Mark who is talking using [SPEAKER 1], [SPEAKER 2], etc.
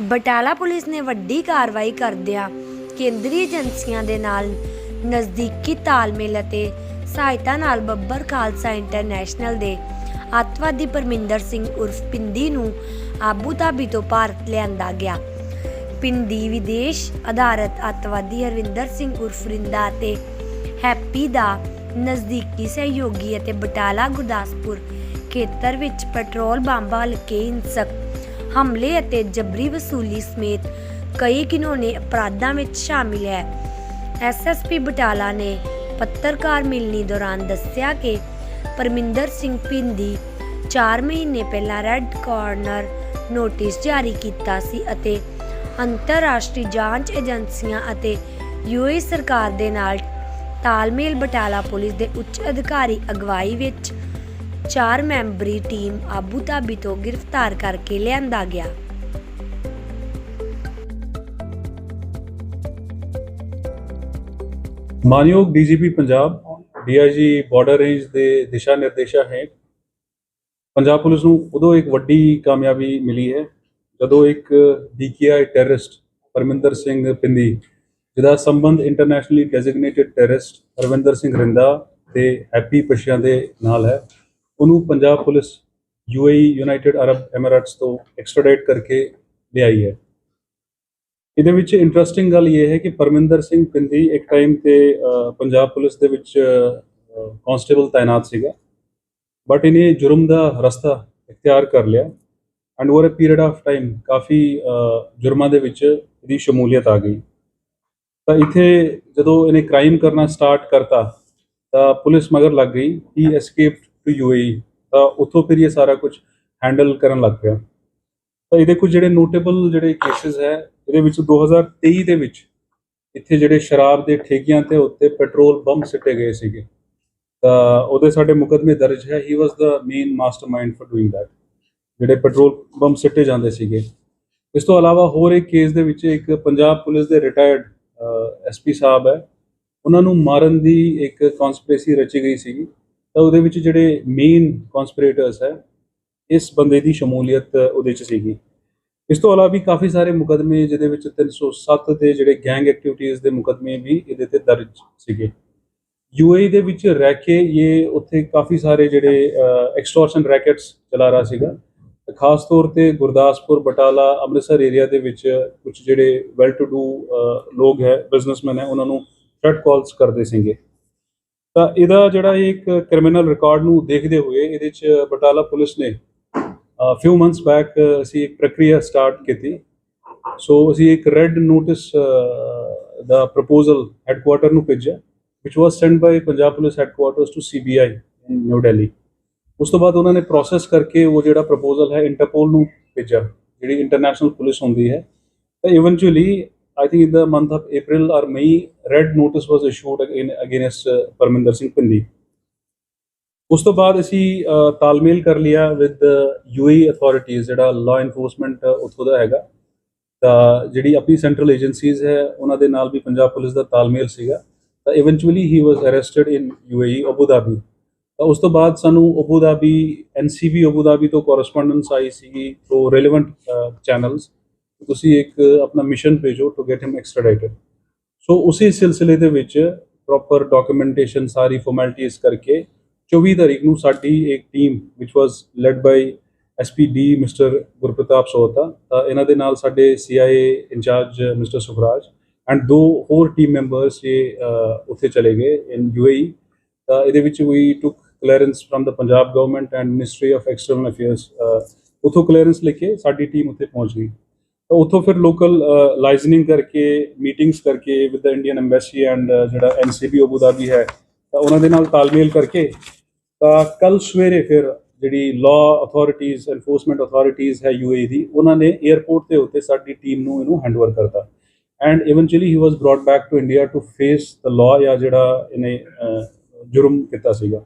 [SPEAKER 1] Batala police ਨੇ ਵੱਡੀ ਕਾਰਵਾਈ ਕਰਦਿਆਂ ਕੇਂਦਰੀ ਏਜੰਸੀਆਂ ਦੇ ਨਾਲ ਨਜ਼ਦੀਕੀ ਤਾਲਮੇਲ ਅਤੇ ਸਹਾਇਤਾ ਨਾਲ ਬੱਬਰ ਖਾਲਸਾ ਇੰਟਰਨੈਸ਼ਨਲ ਦੇ ਅੱਤਵਾਦੀ ਪਰਮਿੰਦਰ ਸਿੰਘ ਉਰਫ ਪਿੰਦੀ ਨੂੰ ਆਬੂ ਧਾਬੀ ਤੋਂ ਭਾਰਤ ਲਿਆਂਦਾ ਗਿਆ। ਪਿੰਡੀ ਵਿਦੇਸ਼ ਆਧਾਰਤ ਅੱਤਵਾਦੀ ਹਰਵਿੰਦਰ ਸਿੰਘ ਉਰਫ ਰਿੰਦਾ ਅਤੇ ਹੈਪੀ ਦਾ ਨਜ਼ਦੀਕੀ ਸਹਿਯੋਗੀ ਅਤੇ ਬਟਾਲਾ ਗੁਰਦਾਸਪੁਰ ਖੇਤਰ ਵਿੱਚ ਪੈਟਰੋਲ ਬੰਬ ਹਲਕੇ ਹਿੰਸਕ ਹਮਲੇ ਅਤੇ ਜਬਰੀ ਵਸੂਲੀ ਸਮੇਤ ਕਈ ਘਿਨੌਣੇ ਅਪਰਾਧਾਂ ਵਿੱਚ ਸ਼ਾਮਿਲ ਹੈ। ਐਸਐਸਪੀ ਬਟਾਲਾ ਨੇ ਪੱਤਰਕਾਰ ਮਿਲਣੀ ਦੌਰਾਨ ਦੱਸਿਆ ਕਿ ਪਰਮਿੰਦਰ ਸਿੰਘ ਪਿੰਦੀ 4 ਮਹੀਨੇ ਪਹਿਲਾਂ ਰੈੱਡ ਕਾਰਨਰ ਨੋਟਿਸ ਜਾਰੀ ਕੀਤਾ ਸੀ ਅਤੇ ਅੰਤਰਰਾਸ਼ਟਰੀ ਜਾਂਚ ਏਜੰਸੀਆਂ ਅਤੇ ਯੂਏ ਸਰਕਾਰ ਦੇ ਨਾਲ ਤਾਲਮੇਲ ਬਟਾਲਾ ਪੁਲਿਸ ਦੇ ਉੱਚ ਅਧਿਕਾਰੀ ਅਗਵਾਈ ਵਿੱਚ ਚਾਰ ਮੈਂਬਰੀ ਟੀਮ ਆਬੂ ਧਾਬੀ ਤੋਂ ਗ੍ਰਿਫਤਾਰ ਕਰਕੇ ਲਿਆਂਦਾ ਗਿਆ।
[SPEAKER 2] ਮਾਨਯੋਗ DGP Punjab, DIG border range ਦੇ ਦਿਸ਼ਾ ਨਿਰਦੇਸ਼ਾਂ ਹੇਠ ਪੰਜਾਬ ਪੁਲਿਸ ਨੂੰ ਉਦੋਂ ਇੱਕ ਵੱਡੀ ਕਾਮਯਾਬੀ ਮਿਲੀ ਹੈ, ਜਦੋਂ ਇੱਕ ਡੀਕੇਆਈ ਟੈਰਰਿਸਟ ਪਰਮਿੰਦਰ ਸਿੰਘ ਪਿੰਦੀ, ਜਿਹਦਾ ਸੰਬੰਧ internationally designated terrorist Ravinder Singh Rinda ਤੇ ਹੈਪੀ ਪਸ਼ਿਆਂ ਦੇ ਨਾਲ ਹੈ। ਉਹਨੂੰ Punjab police UAE United Arab Emirates ਤੋਂ ਐਕਸਟ੍ਰੈਡਿਟ ਕਰਕੇ ਲਿਆਈ ਹੈ। ਇਹਦੇ ਵਿੱਚ ਇੰਟਰਸਟਿੰਗ ਗੱਲ ਇਹ ਹੈ ਕਿ ਪਰਮਿੰਦਰ ਸਿੰਘ ਪਿੰਦੀ ਇੱਕ ਟਾਈਮ ਤੇ ਪੰਜਾਬ ਪੁਲਿਸ ਦੇ ਵਿੱਚ ਕਾਂਸਟੇਬਲ ਤਾਇਨਾਤ ਸੀਗਾ। ਬਟ ਇਹਨੇ ਜੁਰਮ ਦਾ ਰਸਤਾ ਇਖਤਿਆਰ ਕਰ ਲਿਆ and over a period of time ਕਾਫੀ ਜੁਰਮਾਂ ਦੇ ਵਿੱਚ ਇਹਦੀ ਸ਼ਮੂਲੀਅਤ ਆ ਗਈ। ਤਾਂ ਇੱਥੇ ਜਦੋਂ ਇਹਨੇ ਕ੍ਰਾਈਮ ਕਰਨਾ ਸਟਾਰਟ ਕਰਤਾ ਤਾਂ ਪੁਲਿਸ ਮਗਰ ਲੱਗ ਗਈ। ਹੀ ਐਸਕੇਪ ਟੂ ਯੂਏਈ ਤਾਂ ਉੱਥੋਂ ਫਿਰ ਇਹ ਸਾਰਾ ਕੁਝ ਹੈਂਡਲ ਕਰਨ ਲੱਗ ਪਿਆ। ਤਾਂ ਇਹਦੇ ਕੁਝ ਜਿਹੜੇ ਨੋਟੇਬਲ ਜਿਹੜੇ ਕੇਸਿਸ ਹੈ, ਇਹਦੇ ਵਿੱਚ 2023 ਦੇ ਵਿੱਚ ਇੱਥੇ ਜਿਹੜੇ ਸ਼ਰਾਬ ਦੇ ਠੇਕਿਆਂ ਤੇ ਉੱਤੇ ਪੈਟਰੋਲ ਬੰਬ ਸਿੱਟੇ ਗਏ ਸੀਗੇ। ਤਾਂ ਉਹਦੇ ਸਾਡੇ ਮੁਕਦਮੇ ਦਰਜ ਹੈ he was the main mastermind for doing that ਜਿਹੜੇ ਪੈਟਰੋਲ ਬੰਬ ਸਿੱਟੇ ਜਾਂਦੇ ਸੀਗੇ। ਇਸ ਤੋਂ ਇਲਾਵਾ ਹੋਰ ਇੱਕ ਕੇਸ ਦੇ ਵਿੱਚ ਇੱਕ ਪੰਜਾਬ ਪੁਲਿਸ ਦੇ ਰਿਟਾਇਰਡ ਐਸਪੀ ਸਾਹਿਬ ਹੈ। ਉਹਨਾਂ ਨੂੰ ਮਾਰਨ ਦੀ ਇੱਕ ਕਨਸਪੀਰੇਸੀ ਰਚੀ ਗਈ ਸੀਗੀ। ਤਾਂ ਉਹਦੇ ਵਿੱਚ ਜਿਹੜੇ ਮੇਨ ਕਨਸਪੀਰੇਟਰਸ ਹੈ, ਇਸ ਬੰਦੇ ਦੀ ਸ਼ਮੂਲੀਅਤ ਉਹਦੇ ਚ ਸੀਗੀ। ਇਸ ਤੋਂ ਇਲਾਵਾ ਵੀ ਕਾਫੀ ਸਾਰੇ ਮੁਕਦਮੇ ਜਿਹਦੇ ਵਿੱਚ 307 ਦੇ ਜਿਹੜੇ ਗੈਂਗ ਐਕਟੀਵਿਟੀਜ਼ ਦੇ ਮੁਕਦਮੇ ਵੀ ਇਹਦੇ ਤੇ ਦਰਜ ਸੀਗੇ। ਯੂਏਈ ਦੇ ਵਿੱਚ ਰਹਿ ਕੇ ਇਹ ਉੱਥੇ ਕਾਫੀ ਸਾਰੇ ਜਿਹੜੇ ਐਕਸਟੋਰਸ਼ਨ ਰੈਕੇਟਸ ਚਲਾ ਰਿਹਾ ਸੀਗਾ। ਤੇ ਖਾਸ ਤੌਰ ਤੇ ਗੁਰਦਾਸਪੁਰ, ਬਟਾਲਾ, ਅੰਮ੍ਰਿਤਸਰ ਏਰੀਆ ਦੇ ਵਿੱਚ ਕੁਝ ਜਿਹੜੇ ਵੈਲ ਟੂ ਡੂ ਲੋਕ ਹੈ ਬਿਜ਼ਨਸਮੈਨ ਹੈ, ਉਹਨਾਂ ਨੂੰ ਥ੍ਰੈਟ ਕਾਲਸ ਕਰਦੇ ਸੀਗੇ। ਤਾਂ ਇਹਦਾ ਜਿਹੜਾ ਇਹ ਇੱਕ ਕ੍ਰਿਮੀਨਲ ਰਿਕਾਰਡ ਨੂੰ ਦੇਖਦੇ ਹੋਏ ਇਹਦੇ ਚ ਬਟਾਲਾ ਪੁਲਿਸ ਨੇ ਫਿਊ ਮੰਥਸ ਬੈਕ ਅਸੀਂ ਇੱਕ ਪ੍ਰਕਿਰਿਆ ਸਟਾਰਟ ਕੀਤੀ। ਸੋ ਅਸੀਂ ਇੱਕ ਰੈੱਡ ਨੋਟਿਸ ਦਾ ਪ੍ਰਪੋਜ਼ਲ ਹੈੱਡਕੁਆਟਰ ਨੂੰ ਭੇਜਿਆ, which was sent by Punjab police headquarters to CBI in New Delhi ਉਸ ਤੋਂ ਬਾਅਦ ਉਹਨਾਂ ਨੇ ਪ੍ਰੋਸੈਸ ਕਰਕੇ ਉਹ ਜਿਹੜਾ ਪ੍ਰਪੋਜ਼ਲ ਹੈ ਇੰਟਰਪੋਲ ਨੂੰ ਭੇਜਿਆ, ਜਿਹੜੀ ਇੰਟਰਨੈਸ਼ਨਲ ਪੁਲਿਸ ਹੁੰਦੀ ਹੈ। ਤਾਂ eventually I think in the month of April or May red notice was issued against Parminder Singh Pindi ਉਸ ਤੋਂ ਬਾਅਦ ਅਸੀਂ ਤਾਲਮੇਲ ਕਰ ਲਿਆ ਵਿਦ ਯੂਏਈ ਅਥਾਰਟੀਜ਼ ਜਿਹੜਾ ਲਾ ਇਨਫੋਰਸਮੈਂਟ ਉੱਥੋਂ ਦਾ ਹੈਗਾ ਤਾਂ ਜਿਹੜੀ ਆਪਣੀ ਸੈਂਟਰਲ ਏਜੰਸੀਜ਼ ਹੈ ਉਹਨਾਂ ਦੇ ਨਾਲ ਵੀ ਪੰਜਾਬ ਪੁਲਿਸ ਦਾ ਤਾਲਮੇਲ ਸੀਗਾ ਤਾਂ eventually he was arrested in UAE Abu Dhabi ਤਾਂ ਉਸ ਤੋਂ ਬਾਅਦ ਸਾਨੂੰ Abu Dhabi NCB Abu Dhabi ਤੋਂ ਕੋਰਸਪੋਂਡੈਂਸ ਆਈ ਸੀਗੀ ਥਰੂ ਰੈਲੇਵੈਂਟ ਚੈਨਲਸ ਤੁਸੀਂ ਇੱਕ ਆਪਣਾ ਮਿਸ਼ਨ ਭੇਜੋ to get him extradited so ਉਸੇ ਸਿਲਸਿਲੇ ਦੇ ਵਿੱਚ ਪ੍ਰੋਪਰ ਡਾਕੂਮੈਂਟੇਸ਼ਨ ਸਾਰੀ ਫਾਰਮੈਲਿਟੀਜ਼ ਕਰਕੇ 24 ਤਾਰੀਖ ਨੂੰ ਸਾਡੀ ਇੱਕ team which was led by SPD mister Gurpratap Sohta, ਤਾਂ ਇਹਨਾਂ ਦੇ ਨਾਲ ਸਾਡੇ CIA in charge mister Sukhraj and ਦੋ ਹੋਰ ਟੀਮ ਮੈਂਬਰਸ ਇਹ ਉੱਥੇ ਚਲੇ ਗਏ ਇਨ ਯੂਏਈ ਤਾਂ ਇਹਦੇ ਵਿੱਚ ਵੀ took clearance from the Punjab government and ministry of external affairs ਉਥੋਂ ਕਲੀਅਰੈਂਸ ਲੈ ਕੇ ਸਾਡੀ ਟੀਮ ਉੱਥੇ ਪਹੁੰਚ ਗਈ। ਤਾਂ ਉੱਥੋਂ ਫਿਰ ਲੋਕਲ ਲਾਈਜ਼ਨਿੰਗ ਕਰਕੇ ਮੀਟਿੰਗਸ ਕਰਕੇ with the Indian embassy and ਜਿਹੜਾ ਐਨਸੀਬੀ ਅਬੂ ਧਾਬੀ ਹੈ, ਤਾਂ ਉਹਨਾਂ ਦੇ ਨਾਲ ਤਾਲਮੇਲ ਕਰਕੇ ਤਾਂ ਕੱਲ ਸਵੇਰੇ ਫਿਰ ਜਿਹੜੀ ਲਾਅ ਅਥਾਰਟੀਜ਼ ਐਨਫੋਰਸਮੈਂਟ ਅਥਾਰਟੀਜ਼ ਹੈ ਯੂਏਈ ਦੀ, ਉਹਨਾਂ ਨੇ 에ਅਰਪੋਰਟ ਦੇ ਉੱਤੇ ਸਾਡੀ ਟੀਮ ਨੂੰ ਇਹਨੂੰ ਹੈਂਡਓਵਰ ਕਰਤਾ। And eventually he was brought back to India to face the law ਜਾਂ ਜਿਹੜਾ ਇਹਨੇ ਜੁਰਮ ਕੀਤਾ ਸੀਗਾ।